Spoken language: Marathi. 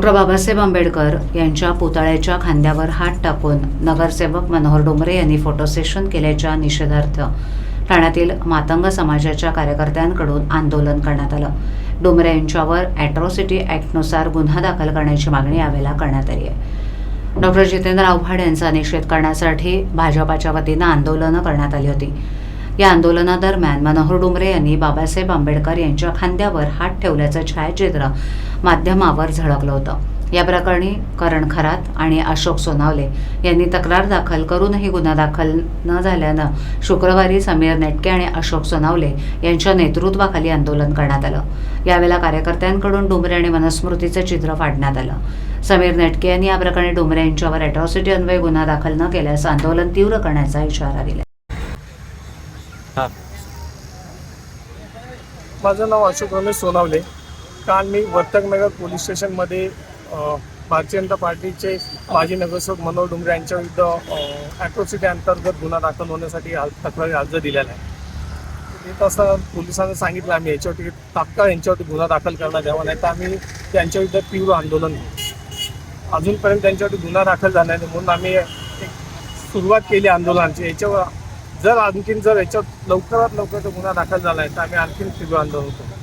डॉक्टर बाबासाहेब आंबेडकर यांच्या पुतळ्याच्या खांद्यावर हात टाकून नगरसेवक मनोहर डोंगरे यांनी फोटो सेशन केल्याच्या निषेधार्थ ठाण्यातील मातंग समाजाच्या कार्यकर्त्यांकडून आंदोलन करण्यात आलं. डोंगरे यांच्यावर ॲट्रॉसिटी ॲक्टनुसार गुन्हा दाखल करण्याची मागणी यावेळेला करण्यात आली आहे. डॉक्टर जितेंद्र आव्हाड यांचा निषेध करण्यासाठी भाजपाच्या वतीनं आंदोलनं करण्यात आली होती. या आंदोलनादरम्यान मनोहर डोंगरे यांनी बाबासाहेब आंबेडकर यांच्या खांद्यावर हात ठेवल्याचं छायाचित्र माध्यमावर झळकलं होतं. या प्रकरणी करण खरात आणि अशोक सोनावले यांनी तक्रार दाखल करूनही गुन्हा दाखल न झाल्यानं शुक्रवारी समीर नेटके आणि अशोक सोनावले यांच्या नेतृत्वाखाली आंदोलन करण्यात आलं. यावेळेला कार्यकर्त्यांकडून डोंबरे आणि मनस्मृतीचं चित्र फाडण्यात आलं. समीर नेटके यांनी या प्रकरणी डोंबरे यांच्यावर अॅट्रॉसिटी अन्वये गुन्हा दाखल न केल्यास आंदोलन तीव्र करण्याचा इशारा दिला. हां. माझं नाव अशोक रमेश सोनावले. काल मी वर्तकनगर पोलीस स्टेशनमध्ये भारतीय जनता पार्टीचे माजी नगरसेवक मनोहर डुंगरे यांच्या विरुद्ध ॲट्रॉसिटी अंतर्गत गुन्हा दाखल होण्यासाठी आज तक्रारी अर्ज दिलेला आहे. येत तसं पोलिसांना सांगितलं आम्ही याच्यावरती तात्काळ यांच्यावरती गुन्हा दाखल करण्यात यावा नाही तर आम्ही त्यांच्याविरुद्ध तीव्र आंदोलन अजूनपर्यंत त्यांच्यावरती गुन्हा दाखल झाला नाही म्हणून आम्ही एक सुरुवात केली आंदोलनाची. याच्यावर जर आणखीन जर याच्यात लवकरात लवकर तो गुन्हा दाखल झाला आहे तर आम्ही आणखीन तीव्र आंदोलन करू